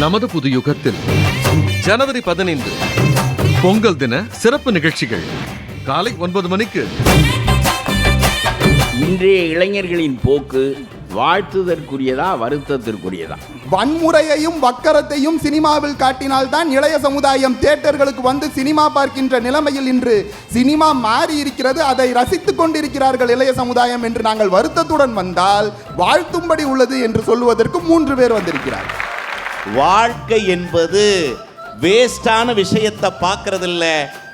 நமது புது யுகத்தில் ஜனவரி பதினைந்து பொங்கல் தின சிறப்பு நிகழ்ச்சிகள். காலை ஒன்பது மணிக்கு. இன்றைய இளைஞர்களின் போக்கு வாழ்த்துதற்குரியதா வருத்தத்திற்குரியதா? வன்முறையையும் வக்கரத்தையும் சினிமாவில் காட்டினால்தான் இளைய சமுதாயம் தியேட்டர்களுக்கு வந்து சினிமா பார்க்கின்ற நிலைமையில் இன்று சினிமா மாறி இருக்கிறது அதை ரசித்துக் கொண்டிருக்கிறார்கள் இளைய சமுதாயம் என்று நாங்கள் வருத்தத்துடன் வந்தால் வாழ்த்தும்படி உள்ளது என்று சொல்லுவதற்கு மூன்று பேர் வந்திருக்கிறார்கள். வாழ்க்கை என்பது வேஸ்டான விஷயத்தை பார்க்கறது இல்ல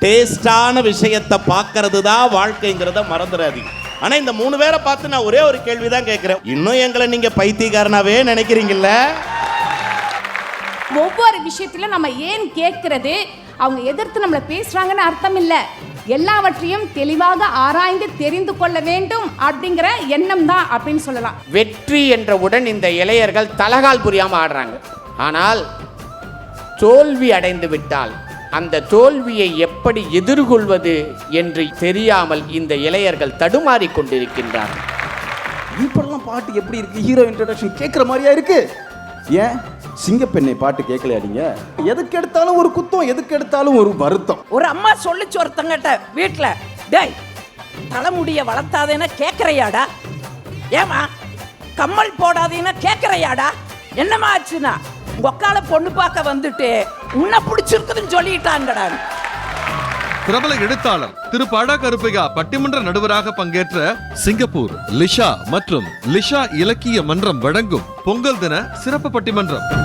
டேஸ்டான விஷயத்தை பார்க்கறது தான் வாழ்க்கைங்கிறத மறந்துடாதீங்க. ஆனா இந்த மூணு பேரை பார்த்து நான் ஒரே ஒரு கேள்வி தான் கேட்கிறேன். இன்னும் எங்களை நீங்க பைத்தியக்காரனாவே நினைக்கிறீங்கல்ல? ஒவ்வொரு விஷயத்திலும் நம்ம ஏன் கேட்கிறது? அவங்க எதிர்த்து நம்மளை பேசுறாங்கன்னு அர்த்தம் இல்லை எல்லாவற்றையும் தெளிவாக ஆராய்ந்து தெரிந்து கொள்ள வேண்டும் அப்படிங்கிற எண்ணம் தான் அப்படின்னு சொல்லலாம். வெற்றி என்றவுடன் இந்த இளையர்கள் தலகால் புரியாம ஆடுறாங்க. ஆனால் தோல்வி அடைந்து விட்டால் அந்த தோல்வியை எப்படி எதிர்கொள்வது என்று தெரியாமல் இந்த இளையர்கள் தடுமாறிக் கொண்டிருக்கின்றார்கள் இப்பெல்லாம் பாட்டு எப்படி இருக்கு? ஹீரோ இன்ட்ரடக்ஷன் கேட்குற மாதிரியா இருக்கு? ஏன்? சிங்கப்பெண்ணை பாட்டு கேட்கலையா நீங்க? எதுக்கு எடுத்தாலும் ஒரு குத்தம் எதுக்கு எடுத்தாலும் ஒரு வருத்தம். ஒரு அம்மா சொல்லிச்சு ஒருத்தங்கிட்ட வீட்டில் டேய் தலைமுடிய வளர்த்தாதேன்னு கேட்குறையாடா ஏமா கம்மல் போடாதேன்னு கேட்குறையாடா என்னம்மா ஆச்சுன்னா? உக்கால பொண்ணு பார்க்க வந்துட்டு உன்னை பிடிச்சிருக்குதுன்னு சொல்லிட்டாங்கடா. பிரபல எழுத்தாளர் திரு பாடா கருப்பையா பட்டிமன்ற நடுவராக பங்கேற்ற சிங்கப்பூர் லிஷா மற்றும் லிஷா இலக்கிய மன்றம் வழங்கும் பொங்கல் தின சிறப்பு பட்டிமன்றம்.